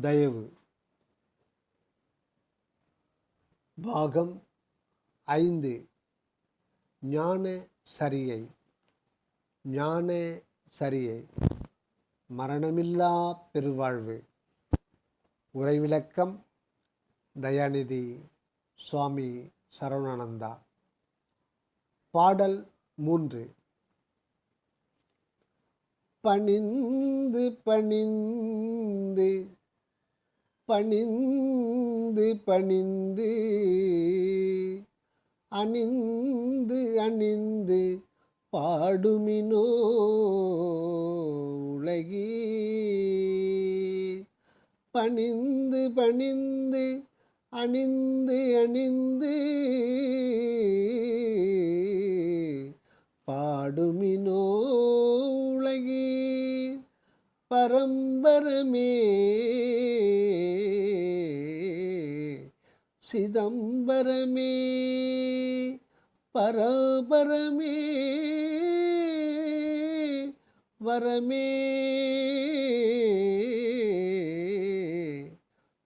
தயவு. பாகம் ஐந்து. ஞான சரியை. ஞான சரியை. மரணமில்லா பெருவாழ்வு. உரைவிளக்கம் தயாநிதி சுவாமி சரவணானந்தா. பாடல் மூன்று. பணிந்து பணிந்து பணிந்து பணிந்து அணிந்து அணிந்து பாடுமினோ உலகி. பணிந்து பணிந்து அணிந்து அணிந்து பாடுமினோ உலகி. பரம்பரமே. சிதம்பரமே பரபரமே வரமே.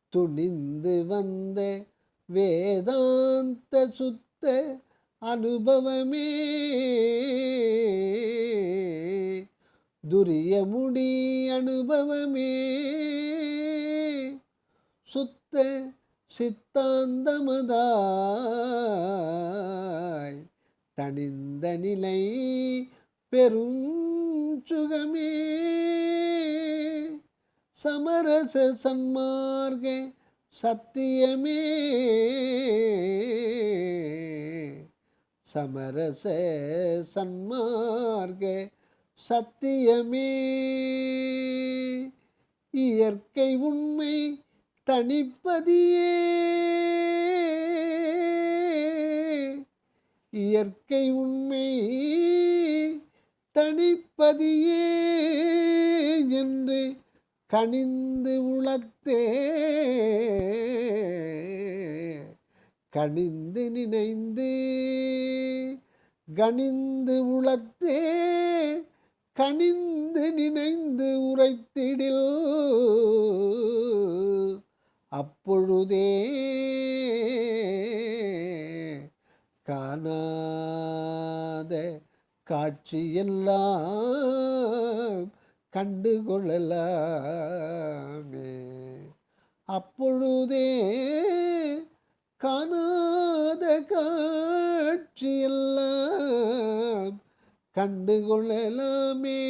துணிந்து வந்த வேதாந்த சுத்த அனுபவமே. துரிய முடி அனுபவமே. சுத்த சித்தாந்தமதாய் தனிந்த நிலை பெரும் சுகமே சமரச சன்மார்க்க சத்தியமே. சமரச சன்மார்க்க சத்தியமே. இயற்கை உண்மை தனிப்பதியே. இயற்கை உண்மை தனிப்பதியே என்று கணிந்து உளத்தே. கணிந்து நினைந்து. கணிந்து உளத்தே. கனிந்து நினைந்து உரைத்திடில். அப்பொழுதே காணாத காட்சியெல்லாம் கண்டுகொள்ளலாமே. அப்பொழுதே காணாத காட்சியெல்லாம் கண்டுகொள்ளலாமே.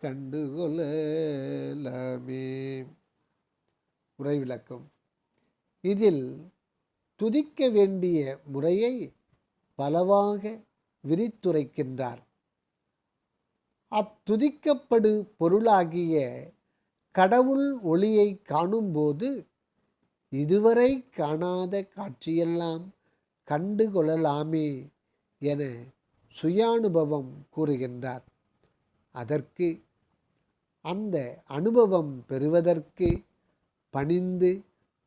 கண்டுகொள்ளலாமே. உரை விளக்கம் இதில் துதிக்க வேண்டிய முறையை பலவாக விரித்துரைக்கின்றார். அத்துதிக்கப்படு பொருளாகிய கடவுள் ஒளியை காணும்போது இதுவரை காணாத காட்சியெல்லாம் கண்டு கொள்ளலாமே என சுயானுபவம் கூறுகின்றார். அதற்கு அந்த அனுபவம் பெறுவதற்கு பணிந்து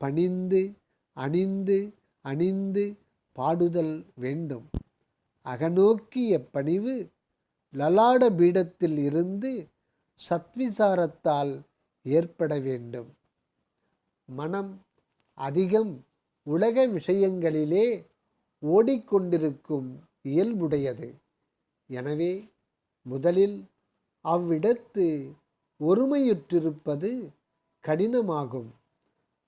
பணிந்து அணிந்து அணிந்து பாடுதல் வேண்டும். அகநோக்கிய பணிவு லலாட பீடத்தில் இருந்து சத்விசாரத்தால் ஏற்பட வேண்டும். மனம் அதிகம் உலக விஷயங்களிலே ஓடிக்கொண்டிருக்கும் இயல்புடையது. எனவே முதலில் அவ்விடத்து ஒருமையுற்றிருப்பது கடினமாகும்.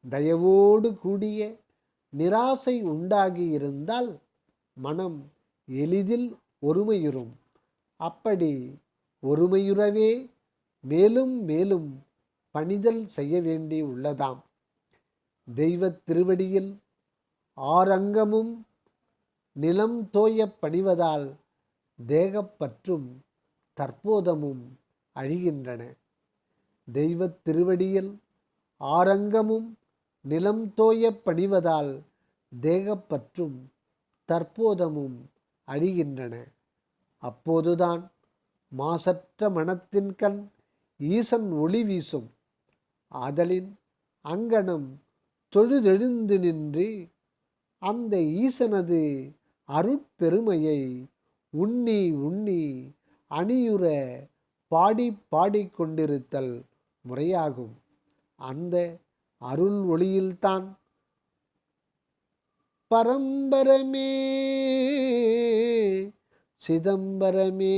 தயவோடு கூடிய நிராசை உண்டாகியிருந்தால் மனம் எளிதில் ஒருமையுறும். அப்படி ஒருமையுறவே மேலும் மேலும் பணிதல் செய்ய வேண்டி உள்ளதாம். தெய்வத் திருவடியில் ஆரங்கமும் நிலம் தோயப் பணிவதால் தேகப்பற்றும் தற்போதமும் அழிகின்றன. தெய்வத் திருவடியில் ஆரங்கமும் நிலம் தோயப் பணிவதால் தேகப்பற்றும் தற்போதமும் அழிகின்றன. அப்போதுதான் மாசற்ற மனத்தின் கண் ஈசன் ஒளி வீசும். ஆதலின் அங்கனம் தொழுதெழுந்து நின்று அந்த ஈசனது அருட்பெருமையை உண்ணி உண்ணி அணியுற பாடி பாடிக்கொண்டிருத்தல் முறையாகும். அந்த அருள் ஒளியில்தான் பரம்பரமே சிதம்பரமே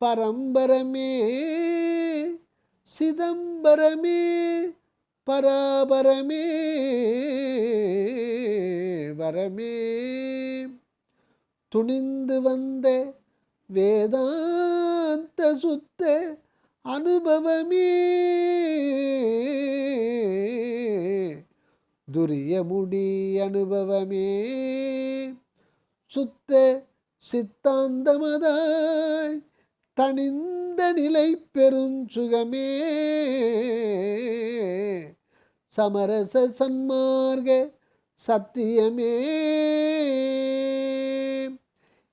பரம்பரமே சிதம்பரமே பராபரமே வரமே. துணிந்து வந்த வேதாந்த சுத்த அனுபவமே. துரிய முடி அனுபவமே. சுத்த சித்தாந்தமதாய் தனிந்த நிலை பெருஞ்சுகமே சமரச சன்மார்க சத்தியமே.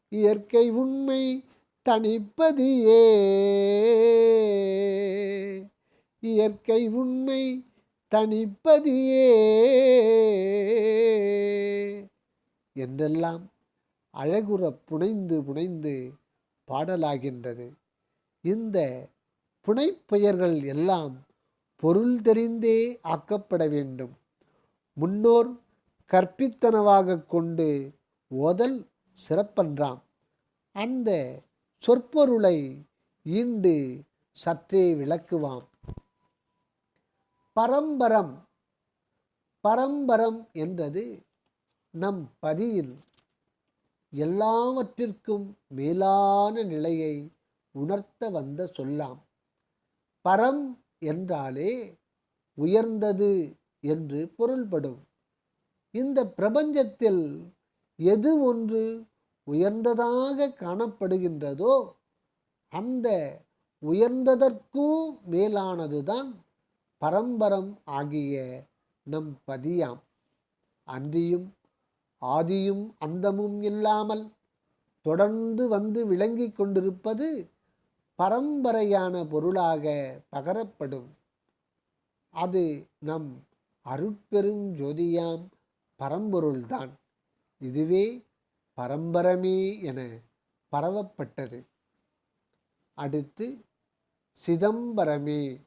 இயற்கை உண்மை தனிப்பதியே இயற்கை உண்மை தனிப்பதியே என்றெல்லாம் அழகுற புனைந்து புனைந்து பாடலாகின்றது. இந்த புனைப்பெயர்கள் எல்லாம் பொருள் தெரிந்தே ஆக்கப்பட வேண்டும். முன்னோர் கற்பித்தனவாக கொண்டு ஓதல் சிறப்பன்றாம். அந்த சொற்பொருளை ஈண்டு சற்றே விளக்குவாம். பரம்பரம் பரம்பரம் என்றது நம் பதியில் எல்லாவற்றிற்கும் மேலான நிலையை உணர்த்த வந்த சொல்லாம். பரம் என்றாலே உயர்ந்தது என்று பொருள்படும். இந்த பிரபஞ்சத்தில் எது ஒன்று உயர்ந்ததாக காணப்படுகின்றதோ அந்த உயர்ந்ததற்கும் மேலானதுதான் பரம்பரம் ஆகிய நம் பதியாம். அன்றியும் ஆதியும் அந்தமும் இல்லாமல் தொடர்ந்து வந்து விளங்கி கொண்டிருப்பது பரம்பரையான பொருளாக பகரப்படும். அது நம் அருட்பெரும் ஜோதியாம் பரம்பொருள்தான். இதுவே பரம்பரமே என பரவப்பட்டது. அடுத்து சிதம்பரமே.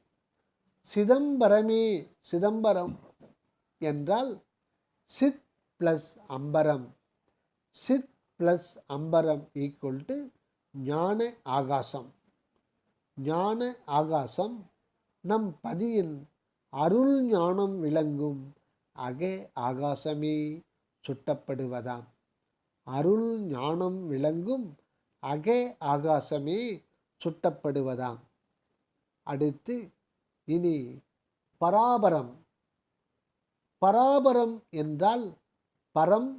சிதம்பரமே சிதம்பரம் என்றால் சித் ப்ளஸ் அம்பரம். சித் ப்ளஸ் அம்பரம் ஈக்குவல் டு ஞான ஆகாசம். ஞான ஆகாசம் நம் பதியின் அருள் ஞானம் விளங்கும். அக ஆகாசமே சுட்டப்படுவதாம். அருள் ஞானம் விளங்கும் அக ஆகாசமே சுட்டப்படுவதாம். அடுத்து இனி பராபரம். பராபரம் என்றால் பரம்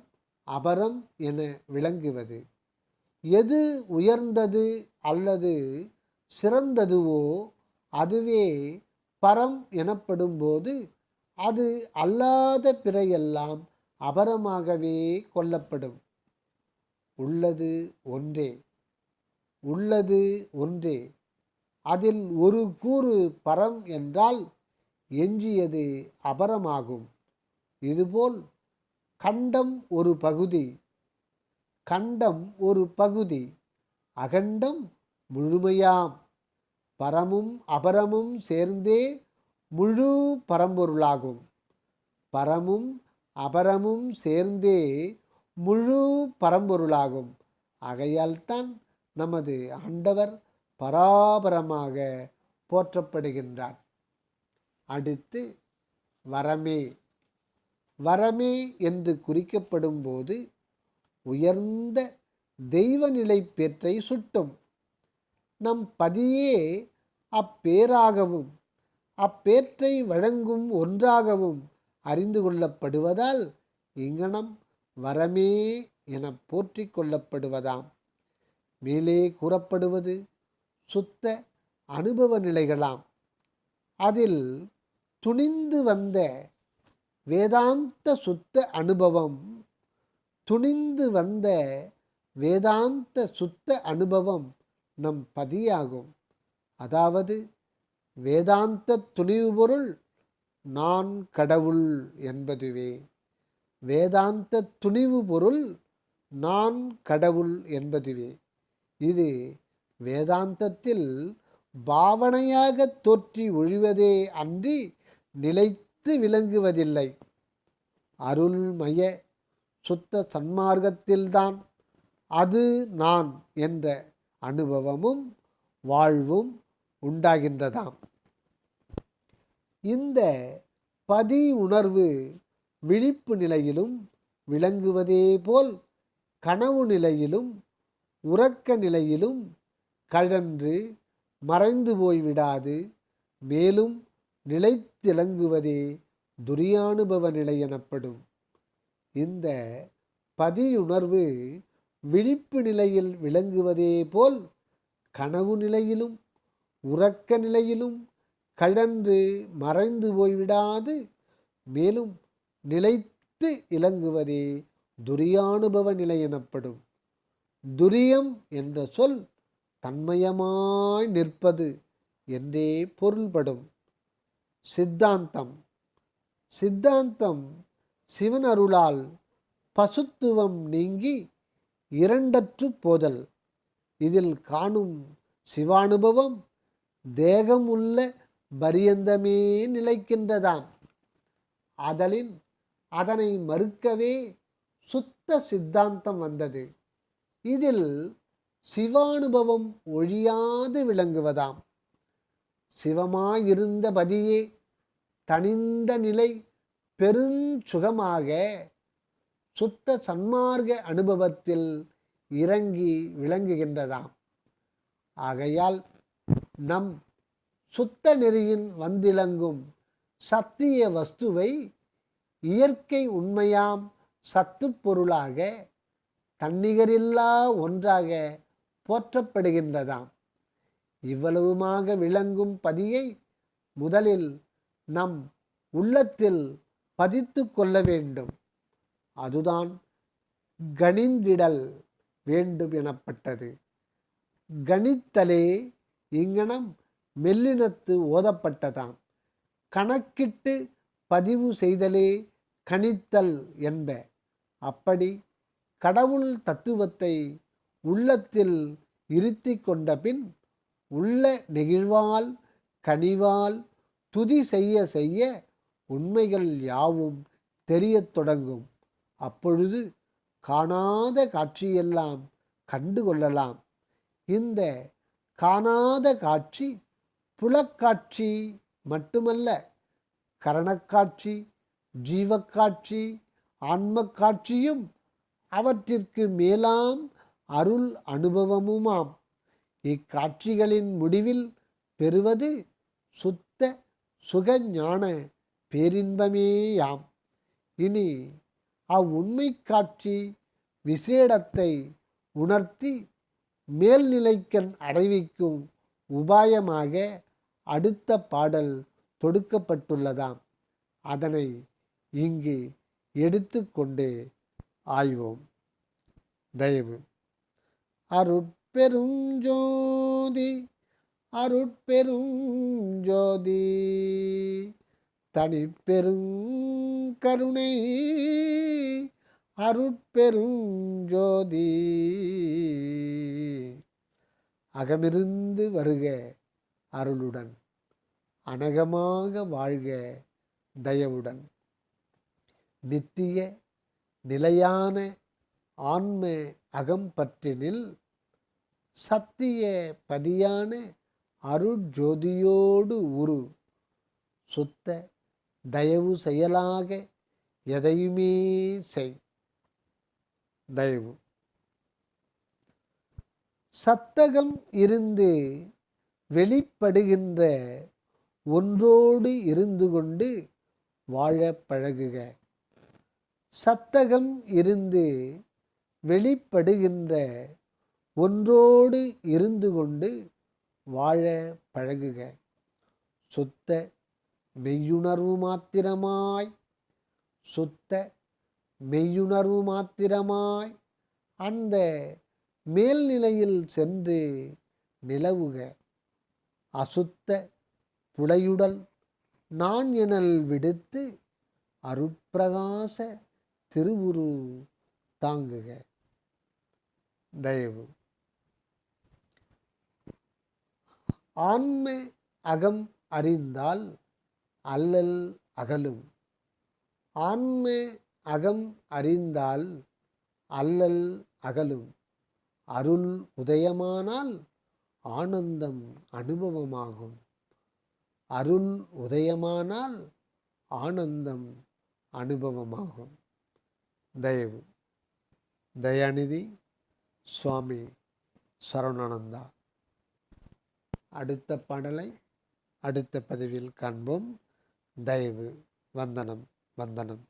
அபரம் என விளங்குவது. எது உயர்ந்தது அல்லது சிறந்ததுவோ அதுவே பரம் எனப்படும்போது அது அல்லாத பிறையெல்லாம் அபரமாகவே கொல்லப்படும். உள்ளது ஒன்றே. உள்ளது ஒன்றே. அதில் ஒரு கூறு பரம் என்றால் எஞ்சியது அபரமாகும். இதுபோல் கண்டம் ஒரு பகுதி கண்டம் ஒரு பகுதி அகண்டம் முழுமையாம் பரமும் அபரமும் சேர்ந்தே முழு பரம்பொருளாகும். பரமும் அபரமும் சேர்ந்தே முழு பரம்பொருளாகும். ஆகையால்தான் நமது ஆண்டவர் பராபரமாக போற்றப்படுகின்றார். அடுத்து வரமே. வரமே என்று குறிக்கப்படும் போது உயர்ந்த தெய்வநிலை பேற்றை சுட்டும். நம் பதியே அப்பேராகவும் அப்பேற்றை வழங்கும் ஒன்றாகவும் அறிந்து கொள்ளப்படுவதால் இங்கனம் வரமே என போற்றி கொள்ளப்படுவதாம். மேலே கூறப்படுவது சுத்த அனுபவ நிலைகளாம். அதில் துணிந்து வந்த வேதாந்த சுத்த அனுபவம் துணிந்து வந்த வேதாந்த சுத்த அனுபவம் நம் பதியாகும். அதாவது வேதாந்த துணிவு பொருள் நான் கடவுள் என்பதுவே. வேதாந்த துணிவு பொருள் நான் கடவுள் என்பதுவே. இது வேதாந்தத்தில் பாவனையாக தோற்றி ஒழிவதே அன்றி நிலைத்து விளங்குவதில்லை. அருள்மய சுத்த சன்மார்க்கத்தில்தான் அது நான் என்ற அனுபவமும் வாழ்வும் உண்டாகின்றதாம். இந்த பதி உணர்வு விழிப்பு நிலையிலும் விளங்குவதே போல் கனவு நிலையிலும் உறக்க நிலையிலும் கழன்று மறைந்து போய்விடாது மேலும் நிலைத்திலங்குவதே துரியானுபவ நிலை எனப்படும். இந்த பதியுணர்வு விழிப்பு நிலையில் விளங்குவதே போல் கனவு நிலையிலும் உறக்க நிலையிலும் கழன்று மறைந்து போய்விடாது மேலும் நிலைத்து இலங்குவதே துரியானுபவ நிலை எனப்படும். துரியம் என்ற சொல் தன்மயமாய் நிற்பது என்றே பொருள்படும். சித்தாந்தம். சித்தாந்தம் சிவன் அருளால் பசுத்துவம் நீங்கி இரண்டற்று போதல். இதில் காணும் சிவானுபவம் தேகம் உள்ள பரியந்தமே நிலைக்கின்றதாம். அதலின் அதனை மறுக்கவே சுத்த சித்தாந்தம் வந்தது. இதில் சிவானுபவம் ஒழியாது விளங்குவதாம். சிவமாயிருந்த பதியே தனிந்த நிலை பெருஞ்சுகமாக சுத்த சன்மார்க்க அனுபவத்தில் இறங்கி விளங்குகின்றதாம். ஆகையால் நம் சுத்த நெறியின் வந்திலங்கும் சத்திய வஸ்துவை இயற்கை உண்மையாம் சத்து பொருளாக தன்னிகரில்லா ஒன்றாக போற்றப்படுகின்றதாம். இவ்வளவுமாக விளங்கும் பதியை முதலில் நம் உள்ளத்தில் பதித்து கொள்ள வேண்டும். அதுதான் கணிந்திடல் வேண்டும் எனப்பட்டது. கணித்தலே இங்கனம் மெல்லினத்து ஓதப்பட்டதாம். கணக்கிட்டு பதிவு செய்தலே கணித்தல் என்ப. அப்படி கடவுள் தத்துவத்தை உள்ளத்தில் இருத்தி கொண்ட பின் உள்ள நெகிழ்வால் கனிவால் துதி செய்ய செய்ய உண்மைகள் யாவும் தெரியத் தொடங்கும். அப்பொழுது காணாத காட்சியெல்லாம் கண்டு கொள்ளலாம். இந்த காணாத காட்சி புலக்காட்சி மட்டுமல்ல கரணக்காட்சி ஜீவக்காட்சி ஆன்மக்காட்சியும் அவற்றிற்கு மேலாம் அருள் அனுபவமுமாம். இக்காட்சிகளின் முடிவில் பெறுவது சுத்த சுகஞான பேரின்பமேயாம். இனி அவ்வுண்மை காட்சி விசேடத்தை உணர்த்தி மேல்நிலைக்கண் அடைவிக்கும் உபாயமாக அடுத்த பாடல் தொடுக்கப்பட்டுள்ளதாம். அதனை இங்கு எடுத்துக்கொண்டு ஆய்வோம். தயவு. அருட்பெருஞ்சோதி அருட்பெருஞ்சோதி தனிப்பெருங்கருணை அருட்பெருஞ்சோதி. அகமிருந்து வருக அருளுடன் அனகமாக வாழ்க தயவுடன். நித்திய நிலையான ஆன்ம அகம்பற்றினில் சத்திய பதியான அருட்ஜோதியோடு உரு. சுத்த தயவு செயலாக எதையுமே செய். தயவு. சத்தகம் இருந்து வெளிப்படுகின்ற ஒன்றோடு இருந்து கொண்டு வாழ பழகுக. சத்தகம் இருந்து வெளிப்படுகின்ற ஒன்றோடு இருந்து கொண்டு வாழ பழகுக. சுத்த மெய்யுணர்வு மாத்திரமாய் சுத்த மெய்யுணர்வு மாத்திரமாய் அந்த மேல்நிலையில் சென்று நிலவுக அசுத்த புலையுடல் நான் எனல் விடுத்து அருட்பிரகாச திருவுரு தாங்குக தயவு ஆன்ம அகம் அறிந்தால் அல்லல் அகலும். ஆன்ம அகம் அறிந்தால் அல்லல் அகலும். அருள் உதயமானால் ஆனந்தம் அனுபவமாகும். அருள் உதயமானால் ஆனந்தம் அனுபவமாகும். தயவு. தயாநிதி சுவாமி சரவணானந்தா அடுத்த பாடலை அடுத்த பதிவில் காண்போம். தயவு வந்தனம் வந்தனம்.